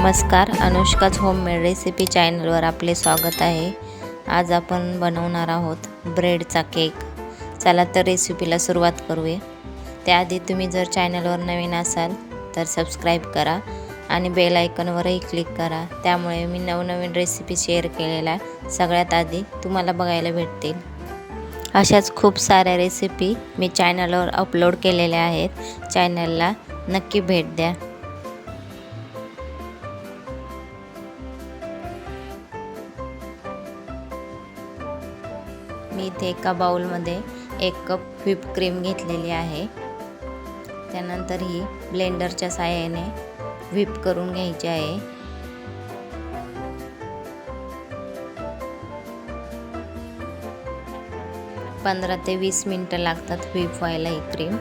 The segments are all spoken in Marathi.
नमस्कार अनुष्काच होममेड रेसिपी चॅनलवर आपले स्वागत आहे. आज आपण बनवणार आहोत ब्रेडचा केक चला तर रेसिपीला सुरुवात करूया. त्याआधी तुम्ही जर चॅनलवर नवीन असाल तर सबस्क्राईब करा आणि बेल आयकनवरही क्लिक करा. त्यामुळे मी नवनवीन रेसिपी शेअर केलेल्या सगळ्यात आधी तुम्हाला बघायला भेटतील. अशाच खूप साऱ्या रेसिपी मी चॅनलवर अपलोड केलेल्या आहेत. चॅनलला नक्की भेट द्या. मी इथे एका बाउलमध्ये एक कप व्हिप क्रीम घेतलेली आहे. त्यानंतर ही ब्लेंडरच्या साहाय्याने व्हिप करून घ्यायची आहे. पंधरा ते वीस मिनटं लागतात व्हिप व्हायला ही क्रीम.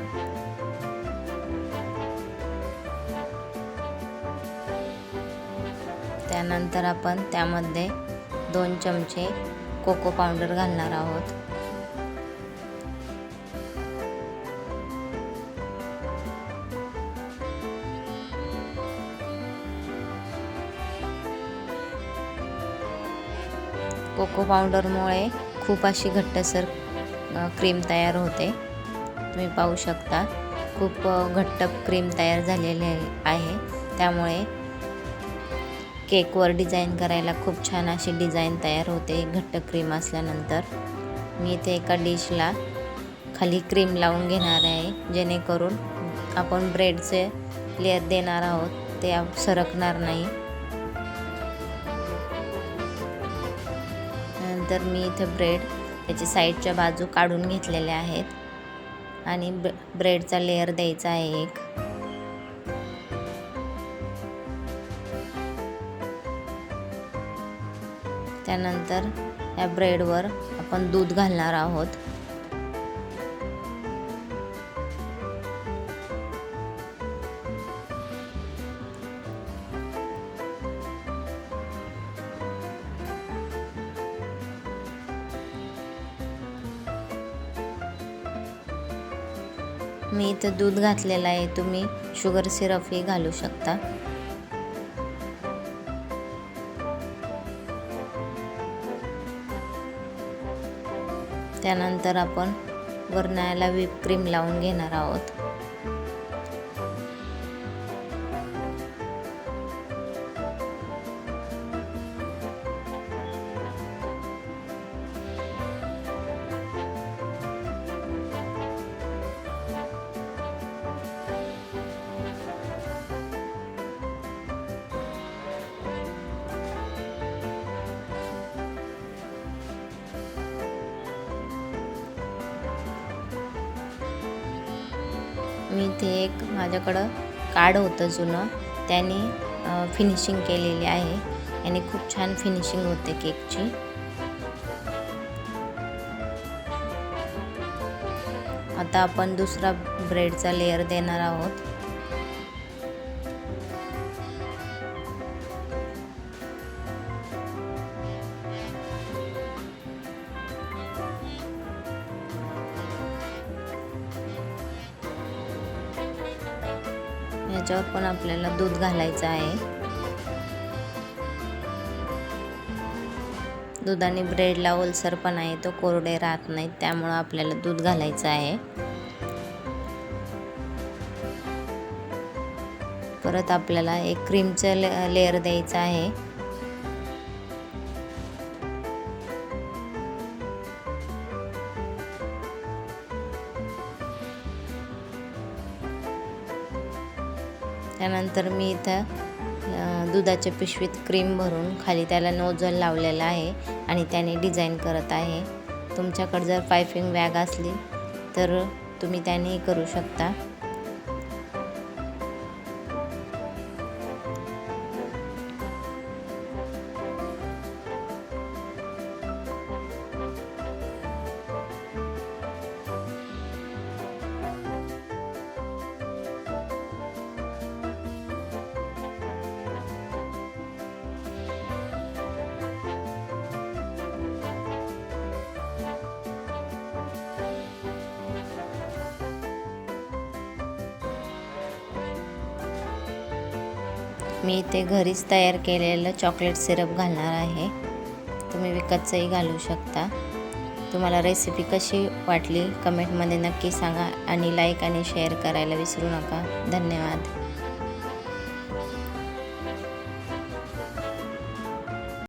त्यानंतर आपण त्यामध्ये दोन चमचे कोको पावडर घालणार आहोत. कोको पावडरमुळे खूप अशी घट्टसर क्रीम तयार होते. तुम्ही पाहू शकता खूप घट्ट क्रीम तयार झालेली आहे. त्यामुळे केकवर डिझाईन करायला खूप छान अशी डिझाईन तयार होते घट्ट क्रीम असल्यानंतर. मी इथे एका डिशला खाली क्रीम लावून घेणार आहे जेणेकरून आपण ब्रेडचे लेअर देणार आहोत ते सरकणार नाही. नंतर मी इथे ब्रेड त्याची साईडच्या बाजू काढून घेतलेल्या आहेत. आणि ब्रेडचा लेअर द्यायचा आहे एक. त्यानंतर या ब्रेडवर आपण दूध घालणार आहोत. मी इथं दूध घातलेलं आहे. तुम्ही शुगर सिरपही घालू शकता. त्यानंतर आपण वरणाला व्हीप क्रीम लावून घेणार आहोत. मी ते एक माझ्याकडं कार्ड होतं जुनं. त्याने फिनिशिंग केलेली आहे. आणि खूप छान फिनिशिंग होते केकची. आता आपण दुसरा ब्रेडचा लेअर देणार आहोत. याच्यावर पण आपल्याला दूध घालायचं आहे. दुधाने ब्रेडला ओलसर पण आहे तो कोरडे राहत नाहीत त्यामुळं आपल्याला दूध घालायचं आहे. परत आपल्याला एक क्रीमचं ले लेअर द्यायचं आहे. त्यानंतर मी इथं दुधाच्या पिशवीत क्रीम भरून खाली त्याला नोजल लावलेला आहे आणि त्याने डिझाईन करत आहे. तुमच्याकडे जर पायपिंग बॅग असली तर तुम्ही त्यानेही करू शकता. मी इथे घरीच तयार केलेलं चॉकलेट सिरप घालणार आहे. तुम्ही विकतचंही घालू शकता. तुम्हाला रेसिपी कशी वाटली कमेंटमध्ये नक्की सांगा आणि लाईक आणि शेअर करायला विसरू नका. धन्यवाद.